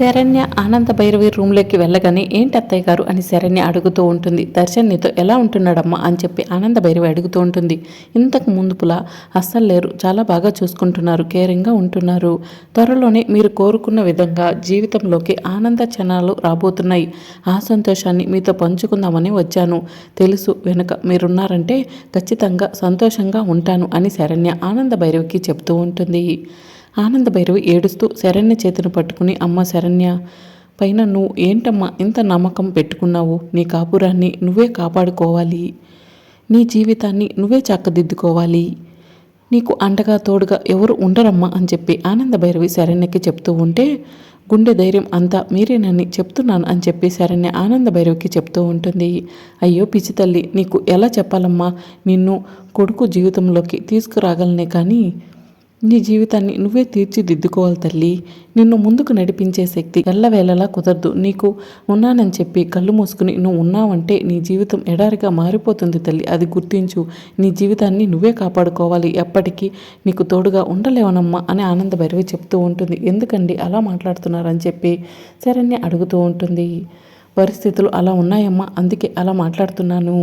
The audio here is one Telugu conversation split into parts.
శరణ్య ఆనంద భైరవి రూమ్లోకి వెళ్ళగానే ఏంటి అత్తయ్య గారు? అని శరణ్య అడుగుతూ ఉంటుంది. దర్శన్ నీతో ఎలా ఉంటున్నాడమ్మా? అని చెప్పి ఆనంద భైరవి అడుగుతూ ఉంటుంది. ఇంతకు ముందుపులా అస్సలు లేరు. చాలా బాగా చూసుకుంటున్నారు. కేరింగ్గా ఉంటున్నారు. త్వరలోనే మీరు కోరుకున్న విధంగా జీవితంలోకి ఆనంద క్షణాలు రాబోతున్నాయి. ఆ సంతోషాన్ని మీతో పంచుకుందామని వచ్చాను. తెలుసు వెనుక మీరున్నారంటే ఖచ్చితంగా సంతోషంగా ఉంటాను అని శరణ్య ఆనంద భైరవికి చెప్తూ ఉంటుంది. ఆనంద భైరవి ఏడుస్తూ శరణ్య చేతిని పట్టుకుని అమ్మ శరణ్య పైన నువ్వు ఏంటమ్మా ఇంత నమ్మకం పెట్టుకున్నావు? నీ కాపురాన్ని నువ్వే కాపాడుకోవాలి. నీ జీవితాన్ని నువ్వే చక్కదిద్దుకోవాలి నీకు అండగా తోడుగా ఎవరు ఉండరమ్మా అని చెప్పి ఆనంద భైరవి శరణ్యకి చెప్తూ ఉంటే గుండె ధైర్యం అంతా మీరేనని చెప్తున్నాను అని చెప్పి శరణ్య ఆనంద భైరవికి చెప్తూ ఉంటుంది. అయ్యో పిచ్చి తల్లి నీకు ఎలా చెప్పాలమ్మా? నిన్ను కొడుకు జీవితంలోకి తీసుకురాగలనే కానీ నీ జీవితాన్ని నువ్వే తీర్చిదిద్దుకోవాలి తల్లి. నిన్ను ముందుకు నడిపించే శక్తి ఎల్లవేళలా కుదరదు. నీకు ఉన్నానని చెప్పి కళ్ళు మూసుకుని నువ్వు ఉన్నావంటే నీ జీవితం ఎడారిగా మారిపోతుంది తల్లి. అది గుర్తించు. నీ జీవితాన్ని నువ్వే కాపాడుకోవాలి. ఎప్పటికీ నీకు తోడుగా ఉండలేవనమ్మా అని ఆనంద భైరవి చెప్తూ ఉంటుంది. ఎందుకండి అలా మాట్లాడుతున్నారని చెప్పి శరణ్య అడుగుతూ ఉంటుంది. పరిస్థితులు అలా ఉన్నాయమ్మా. అందుకే అలా మాట్లాడుతున్నాను.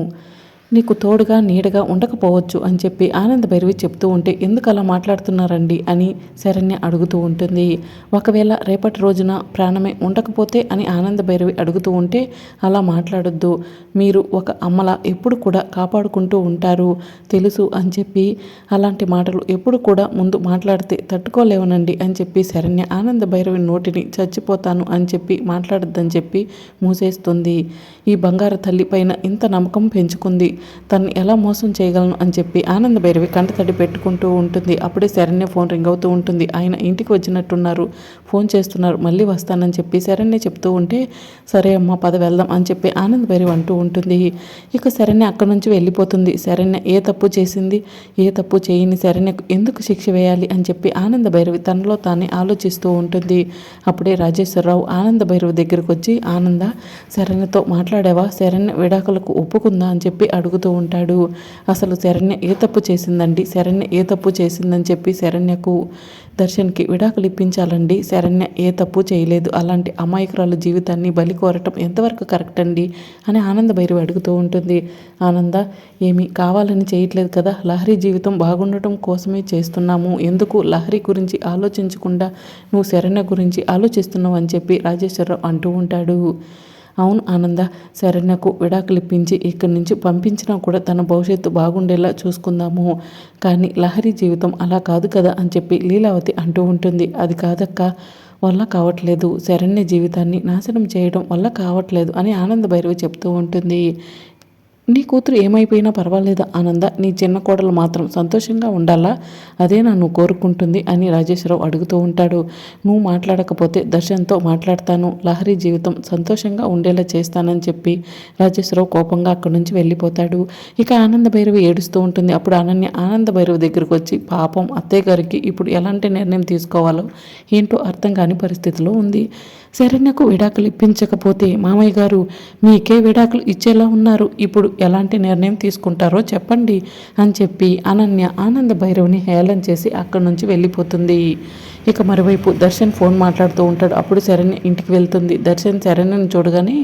నీకు తోడుగా నీడగా ఉండకపోవచ్చు అని చెప్పి ఆనంద భైరవి చెప్తూ ఉంటే ఎందుకు అలా మాట్లాడుతున్నారండి అని శరణ్య అడుగుతూ ఉంటుంది. ఒకవేళ రేపటి రోజున ప్రాణమే ఉండకపోతే అని ఆనంద భైరవి అడుగుతూ ఉంటే అలా మాట్లాడొద్దు. మీరు ఒక అమ్మలా ఎప్పుడు కూడా కాపాడుకుంటూ ఉంటారు తెలుసు అని చెప్పి అలాంటి మాటలు ఎప్పుడు కూడా ముందు మాట్లాడితే తట్టుకోలేవనండి అని చెప్పి శరణ్య ఆనంద భైరవి నోటిని చచ్చిపోతాను అని చెప్పి మాట్లాడొద్దని చెప్పి మూసేస్తుంది. ఈ బంగారు తల్లి పైన ఇంత నమ్మకం పెంచుకుంది. తను ఎలా మోసం చేయగలను అని చెప్పి ఆనంద భైరవి కంటతడి పెట్టుకుంటూ ఉంటుంది. అప్పుడే శరణ్య ఫోన్ రింగ్ అవుతూ ఉంటుంది. ఆయన ఇంటికి వచ్చినట్టున్నారు. ఫోన్ చేస్తున్నారు. మళ్ళీ వస్తానని చెప్పి శరణ్య చెప్తూ ఉంటే సరే అమ్మ పద వెళ్దాం అని చెప్పి ఆనంద భైరవి అంటూ ఉంటుంది. ఇక శరణ్య అక్కడి నుంచి వెళ్ళిపోతుంది. శరణ్య ఏ తప్పు చేసింది? ఏ తప్పు చేయని శరణ్యకు ఎందుకు శిక్ష వేయాలి అని చెప్పి ఆనంద భైరవి తనలో తానే ఆలోచిస్తూ ఉంటుంది. అప్పుడే రాజేశ్వరరావు ఆనంద భైరవి దగ్గరకు వచ్చి ఆనంద శరణ్యతో మాట్లాడావా? శరణ్య విడాకులకు ఒప్పుకుందా? అని చెప్పి అడుగుతూ ఉంటాడు. అసలు శరణ్య ఏ తప్పు చేసిందండి? శరణ్య ఏ తప్పు చేసిందని చెప్పి శరణ్యకు దర్శన్కి విడాకులు ఇప్పించాలండి. శరణ్య ఏ తప్పు చేయలేదు. అలాంటి అమాయకురాలు జీవితాన్ని బలి కోరటం ఎంతవరకు కరెక్ట్ అండి? అని ఆనంద భైరవి అడుగుతూ ఉంటుంది. ఆనంద ఏమి కావాలని చేయట్లేదు కదా. లహరి జీవితం బాగుండటం కోసమే చేస్తున్నాము. ఎందుకు లహరి గురించి ఆలోచించకుండా నువ్వు శరణ్య గురించి ఆలోచిస్తున్నావు అని చెప్పి రాజేశ్వరరావు అంటూ ఉంటాడు. అవును ఆనంద. శరణ్యకు విడాకులు ఇప్పించి ఇక్కడి నుంచి పంపించినా కూడా తన భవిష్యత్తు బాగుండేలా చూసుకుందాము. కానీ లహరి జీవితం అలా కాదు కదా అని చెప్పి లీలావతి అంటూ ఉంటుంది. అది కాదక్క వల్ల కావట్లేదు. శరణ్య జీవితాన్ని నాశనం చేయడం వల్ల కావట్లేదు అని ఆనంద భైరవి చెప్తూ ఉంటుంది. నీ కూతురు ఏమైపోయినా పర్వాలేదు ఆనంద నీ చిన్న కోడలు మాత్రం సంతోషంగా ఉండాలా? అదే నన్ను కోరుకుంటుంది అని రాజేశ్వరరావు అడుగుతూ ఉంటాడు. నువ్వు మాట్లాడకపోతే దర్శన్తో మాట్లాడతాను. లహరి జీవితం సంతోషంగా ఉండేలా చేస్తానని చెప్పి రాజేశ్వరరావు కోపంగా అక్కడి నుంచి వెళ్ళిపోతాడు. ఇక ఆనంద భైరవి ఏడుస్తూ ఉంటుంది. అప్పుడు అనన్య ఆనంద భైరవి దగ్గరకు వచ్చి పాపం అత్తయ్య గారికి ఇప్పుడు ఎలాంటి నిర్ణయం తీసుకోవాలో ఏంటో అర్థం కాని పరిస్థితిలో ఉంది. శరణ్యకు విడాకులు ఇప్పించకపోతే మామయ్య గారు మీకే విడాకులు ఇచ్చేలా ఉన్నారు. ఇప్పుడు ఎలాంటి నిర్ణయం తీసుకుంటారో చెప్పండి అని చెప్పి అనన్య ఆనంద భైరవ్ని హేళన చేసి అక్కడి నుంచి వెళ్ళిపోతుంది. ఇక మరోవైపు దర్శన్ ఫోన్ మాట్లాడుతూ ఉంటాడు. అప్పుడు శరణ్య ఇంటికి వెళ్తుంది. దర్శన్ శరణ్యను చూడగానే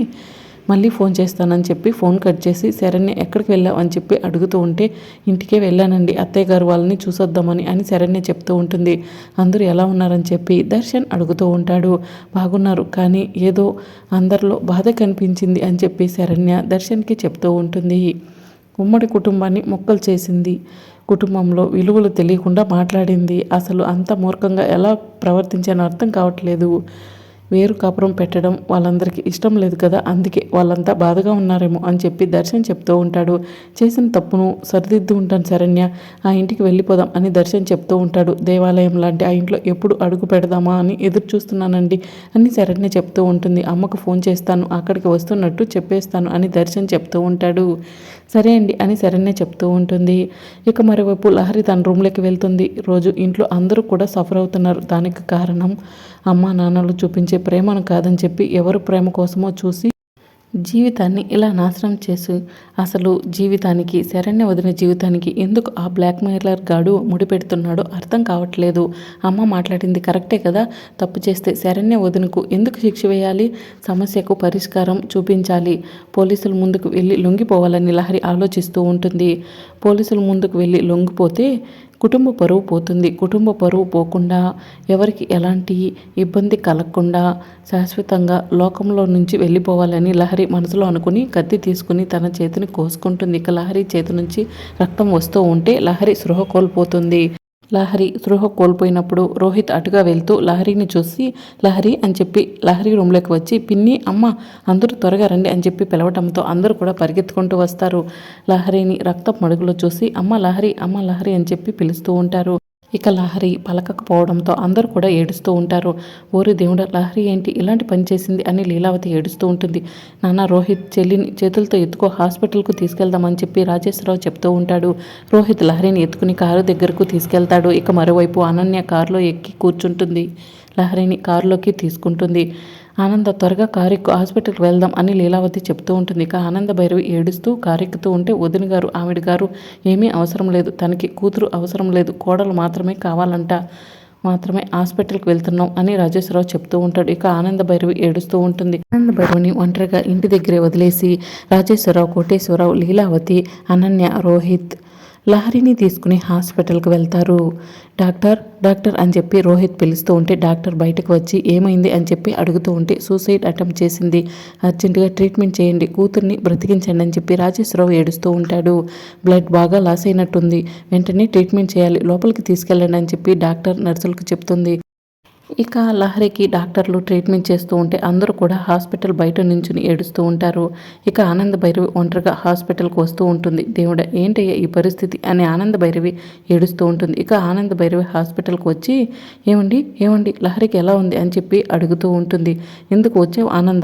మళ్ళీ ఫోన్ చేస్తానని చెప్పి ఫోన్ కట్ చేసి శరణ్య ఎక్కడికి వెళ్ళావు? అని చెప్పి అడుగుతూ ఉంటే ఇంటికే వెళ్ళానండి. అత్తయ్య గారు వాళ్ళని చూసొద్దామని అని శరణ్య చెప్తూ ఉంటుంది. అందరూ ఎలా ఉన్నారని చెప్పి దర్శన్ అడుగుతూ ఉంటాడు. బాగున్నారు కానీ ఏదో అందరిలో బాధ కనిపించింది అని చెప్పి శరణ్య దర్శన్కి చెప్తూ ఉంటుంది. ఉమ్మడి కుటుంబాన్ని మొక్కలు చేసింది. కుటుంబంలో విలువలు తెలియకుండా మాట్లాడింది. అసలు అంత మూర్ఖంగా ఎలా ప్రవర్తించానో అర్థం కావట్లేదు. వేరు కాపురం పెట్టడం వాళ్ళందరికీ ఇష్టం లేదు కదా అందుకే వాళ్ళంతా బాధగా ఉన్నారేమో అని చెప్పి దర్శన్ చెప్తూ ఉంటాడు. చేసిన తప్పును సరిదిద్దు ఉంటాను శరణ్య ఆ ఇంటికి వెళ్ళిపోదాం అని దర్శన్ చెప్తూ ఉంటాడు. దేవాలయం లాంటి ఆ ఇంట్లో ఎప్పుడు అడుగు పెడదామా అని ఎదురు చూస్తున్నానండి అని శరణ్య చెప్తూ ఉంటుంది. అమ్మకు ఫోన్ చేస్తాను అక్కడికి వస్తున్నట్టు చెప్పేస్తాను అని దర్శన్ చెప్తూ ఉంటాడు. సరే అండి అని శరణ్య చెప్తూ ఉంటుంది. ఇక మరోవైపు లహరి తన రూమ్లోకి వెళ్తుంది. రోజు ఇంట్లో అందరూ కూడా సఫర్ అవుతున్నారు. దానికి కారణం అమ్మ నాన్నలు చూపించే ప్రేమను కాదని చెప్పి ఎవరు ప్రేమ కోసమో చూసి జీవితాన్ని ఇలా నాశనం చేసి. అసలు జీవితానికి శరణ్య వదిన జీవితానికి ఎందుకు ఆ బ్లాక్ మెయిలర్ గాడు ముడిపెడుతున్నాడో అర్థం కావట్లేదు. అమ్మ మాట్లాడింది కరెక్టే కదా? తప్పు చేస్తే శరణ్య వదినకు ఎందుకు శిక్ష వేయాలి? సమస్యకు పరిష్కారం చూపించాలి. పోలీసుల ముందుకు వెళ్ళి లొంగిపోవాలని లహరి ఆలోచిస్తూ ఉంటుంది. పోలీసుల ముందుకు వెళ్ళి లొంగిపోతే కుటుంబ పరువు పోతుంది. కుటుంబ పరువు పోకుండా ఎవరికి ఎలాంటి ఇబ్బంది కలగకుండా శాశ్వతంగా లోకంలో నుంచి వెళ్ళిపోవాలని లహరి మనసులో అనుకుని కత్తి తీసుకుని తన చేతిని కోసుకుంటుంది. ఇక లహరి చేతి నుంచి రక్తం వస్తూ ఉంటే లహరి సృహ కోల్పోతుంది. లహరి సృహ కోల్పోయినప్పుడు రోహిత్ అటుగా వెళ్తూ లహరిని చూసి లహరి అని చెప్పి లహరి రూమ్లోకి వచ్చి పిన్ని అమ్మ అందరూ త్వరగా రండి అని చెప్పి పిలవటంతో అందరూ కూడా పరిగెత్తుకుంటూ వస్తారు. లహరిని రక్తపు మడుగులో చూసి అమ్మ లహరి అమ్మ లహరి అని చెప్పి పిలుస్తూ ఉంటారు. ఇక లహరి పలకకపోవడంతో అందరూ కూడా ఏడుస్తూ ఉంటారు. ఓరి దేవుడ లహరి ఏంటి? ఇలాంటి పని చేసింది? అని లీలావతి ఏడుస్తూ ఉంటుంది. నాన్న రోహిత్ చెల్లిని చేతులతో ఎత్తుకో హాస్పిటల్కు తీసుకెళ్దామని చెప్పి రాజేశ్వరరావు చెప్తూ ఉంటాడు. రోహిత్ లహరిని ఎత్తుకుని కారు దగ్గరకు తీసుకెళ్తాడు. ఇక మరోవైపు అనన్య కారులో ఎక్కి కూర్చుంటుంది. లహరిని కారులోకి తీసుకుంటుంది. ఆనంద త్వరగా కారెక్కు హాస్పిటల్కి వెళ్దాం అని లీలావతి చెప్తూ ఉంటుంది. ఇక ఆనంద భైరవి ఏడుస్తూ కారెక్కుతూ ఉంటే వదిన గారు ఆవిడ గారు ఏమీ అవసరం లేదు. తనకి కూతురు అవసరం లేదు. కోడలు మాత్రమే కావాలంట. మాత్రమే హాస్పిటల్కి వెళ్తున్నాం అని రాజేశ్వరరావు చెప్తూ ఉంటాడు. ఇక ఆనంద భైరవి ఏడుస్తూ ఉంటుంది. ఆనంద భైరవిని ఒంటరిగా ఇంటి దగ్గరే వదిలేసి రాజేశ్వరరావు కోటేశ్వరరావు లీలావతి అనన్య రోహిత్ లహరిని తీసుకుని హాస్పిటల్కి వెళ్తారు. డాక్టర్ డాక్టర్ అని చెప్పి రోహిత్ పిలుస్తూ ఉంటే డాక్టర్ బయటకు వచ్చి ఏమైంది అని చెప్పి అడుగుతూ ఉంటే సూసైడ్ అటెంప్ట్ చేసింది. అర్జెంటుగా ట్రీట్మెంట్ చేయండి కూతుర్ని బ్రతికించండి అని చెప్పి రాజేశ్వరరావు ఏడుస్తూ ఉంటాడు. బ్లడ్ బాగా లాస్ అయినట్టుంది. వెంటనే ట్రీట్మెంట్ చేయాలి లోపలికి తీసుకెళ్ళండి అని చెప్పి డాక్టర్ నర్సులకు చెప్తుంది. ఇక లహరికి డాక్టర్లు ట్రీట్మెంట్ చేస్తూ ఉంటే అందరూ కూడా హాస్పిటల్ బయట నుంచుని ఏడుస్తూ ఉంటారు. ఇక ఆనంద భైరవి ఒంటరిగా హాస్పిటల్కి వస్తూ ఉంటుంది. దేవుడ ఏంటయ్యా ఈ పరిస్థితి? అని ఆనంద భైరవి ఏడుస్తూ ఉంటుంది. ఇక ఆనంద భైరవి హాస్పిటల్కి వచ్చి ఏమండి ఏమండి లహరికి ఎలా ఉంది? అని చెప్పి అడుగుతూ ఉంటుంది. ఎందుకు వచ్చావు ఆనంద?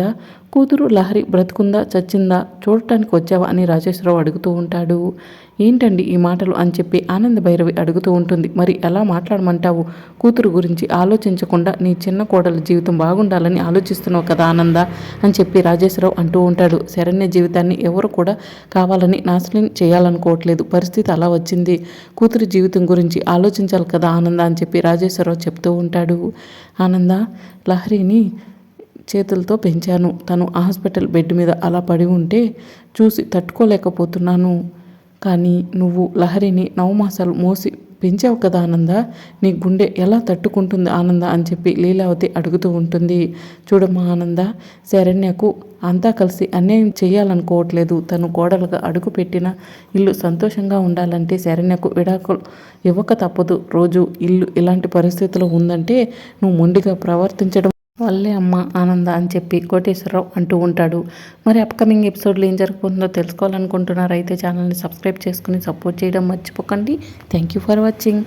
కూతురు లహరి బ్రతుకుందా చచ్చిందా చూడటానికి వచ్చావా అని రాజేశ్వరరావు అడుగుతూ ఉంటాడు. ఏంటండి ఈ మాటలు అని చెప్పి ఆనంద భైరవి అడుగుతూ ఉంటుంది. మరి ఎలా మాట్లాడమంటావు? కూతురు గురించి ఆలోచించకుండా నీ చిన్న కోడల జీవితం బాగుండాలని ఆలోచిస్తున్నావు కదా ఆనంద అని చెప్పి రాజేశ్వరరావు అంటూ ఉంటాడు. శరణ్య జీవితాన్ని ఎవరు కూడా కావాలని నాశనం చేయాలనుకోవట్లేదు. పరిస్థితి అలా వచ్చింది. కూతురు జీవితం గురించి ఆలోచించాలి కదా ఆనంద అని చెప్పి రాజేశ్వరరావు చెప్తూ ఉంటాడు. ఆనంద లహరిని చేతులతో పెంచాను. తను హాస్పిటల్ బెడ్ మీద అలా పడి ఉంటే చూసి తట్టుకోలేకపోతున్నాను. కానీ నువ్వు లహరిని నవమాసాలు మోసి పెంచావు కదా ఆనంద? నీ గుండె ఎలా తట్టుకుంటుంది ఆనంద అని చెప్పి లీలావతి అడుగుతూ ఉంటుంది. చూడమ్మా ఆనంద శరణ్యకు అంతా కలిసి అన్యాయం చేయాలనుకోవట్లేదు. తను కోడలుగా అడుగు పెట్టిన ఇల్లు సంతోషంగా ఉండాలంటే శరణ్యకు విడాకులు ఇవ్వక తప్పదు. రోజు ఇల్లు ఇలాంటి పరిస్థితిలో ఉందంటే నువ్వు మొండిగా ప్రవర్తించడం వల్లే అమ్మ ఆనంద అని చెప్పి కోటేశ్వరరావు అంటూ ఉంటాడు. మరి అప్కమింగ్ ఎపిసోడ్లో ఏం జరుగుతుందో తెలుసుకోవాలనుకుంటున్నారైతే ఛానల్ని సబ్స్క్రైబ్ చేసుకుని సపోర్ట్ చేయడం మర్చిపోకండి. Thank you for watching